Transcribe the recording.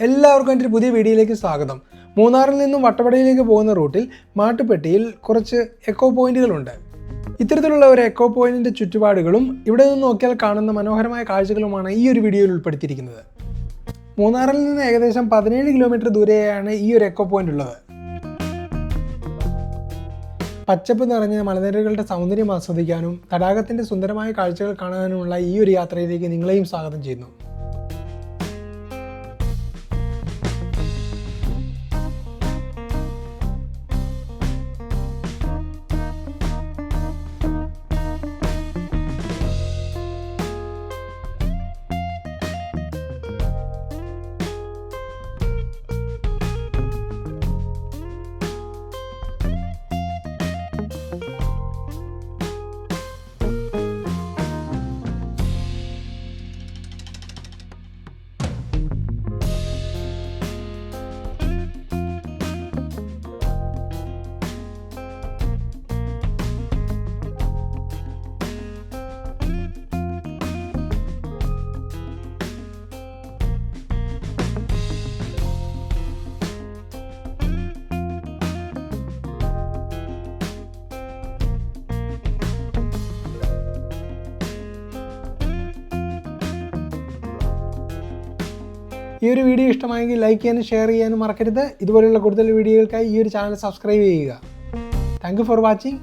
എല്ലാവർക്കും എന്റെ ഒരു പുതിയ വീഡിയോയിലേക്ക് സ്വാഗതം. മൂന്നാറിൽ നിന്നും വട്ടവടയിലേക്ക് പോകുന്ന റൂട്ടിൽ മാട്ടുപ്പെട്ടിയിൽ കുറച്ച് എക്കോ പോയിന്റുകളുണ്ട് ഇത്തരത്തിലുള്ള ഒരു എക്കോ പോയിന്റിന്റെ ചുറ്റുപാടുകളും ഇവിടെ നിന്ന് നോക്കിയാൽ കാണുന്ന മനോഹരമായ കാഴ്ചകളുമാണ് ഈ ഒരു വീഡിയോയിൽ ഉൾപ്പെടുത്തിയിരിക്കുന്നത്. മൂന്നാറിൽ നിന്ന് ഏകദേശം പതിനേഴ് കിലോമീറ്റർ ദൂരെയാണ് ഈ ഒരു എക്കോ പോയിന്റ് ഉള്ളത്. പച്ചപ്പ് നിറഞ്ഞ മലനിരകളുടെ സൗന്ദര്യം ആസ്വദിക്കാനും തടാകത്തിന്റെ സുന്ദരമായ കാഴ്ചകൾ കാണാനുമുള്ള ഈ ഒരു യാത്രയിലേക്ക് നിങ്ങളെയും സ്വാഗതം ചെയ്യുന്നു. ഈ ഒരു വീഡിയോ ഇഷ്ടമായെങ്കിൽ ലൈക്ക് ചെയ്യാനും ഷെയർ ചെയ്യാനും മറക്കരുത്. ഇതുപോലുള്ള കൂടുതൽ വീഡിയോകൾക്കായി ഈ ഒരു ചാനൽ സബ്സ്ക്രൈബ് ചെയ്യുക. Thank for watching